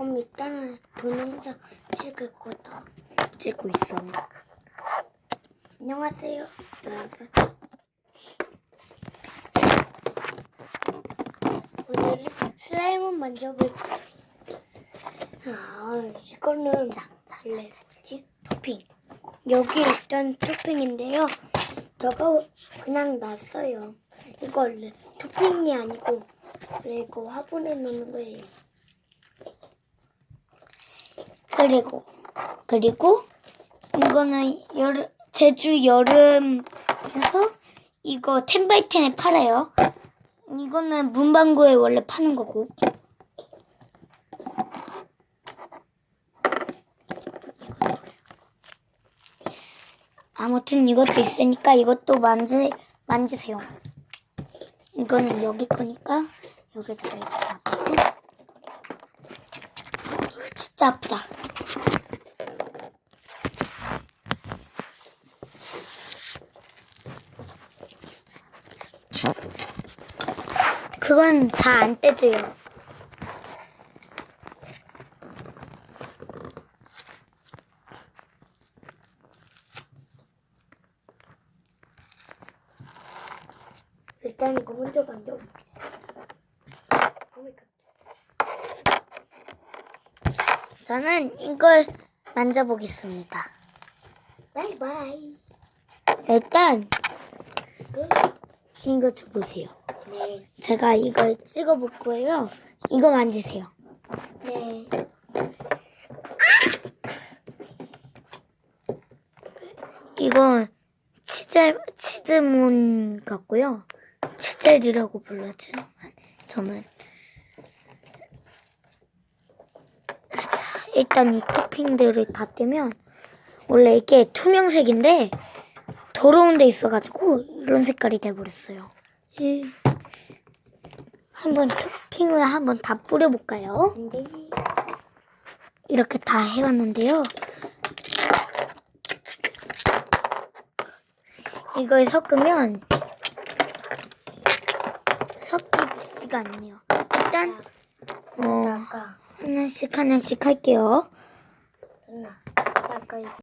그럼 일단은 동영상 찍을 거다. 찍고 있어. 안녕하세요, 여러분. 오늘은 슬라임을 만져볼 거예요. 아, 이거는 잘래지 토핑. 여기 일단 토핑인데요. 저거 그냥 놨어요. 이거 원래 토핑이 아니고 원래 이거 화분에 넣는 거예요. 그리고 그리고 이거는 여름 제주 여름에서 이거 텐바이텐에 팔아요. 이거는 문방구에 원래 파는 거고. 아무튼 이것도 있으니까 이것도 만지 만지세요. 이거는 여기 거니까 여기다가 이렇게 놔두고. 이거 진짜 아프다. 그건 다 안 떼져요. 일단 이거 먼저 만져볼게요. 오마이갓. 저는 이걸 만져보겠습니다. 바이바이. 일단 끝. 이거 좀 보세요. 네. 제가 이걸 찍어볼 거예요. 이거 만지세요. 네. 이거 치젤 치즈몬 같고요. 치젤이라고 불렀죠. 저는 일단 이 토핑들을 다 떼면 원래 이게 투명색인데 더러운 데 있어가지고 이런 색깔이 돼버렸어요. 예. 한번 토핑을 한번 다 뿌려볼까요? 네. 이렇게 다 해봤는데요. 이걸 섞으면 섞이지가 않네요. 일단 어 하나씩 하나씩 할게요.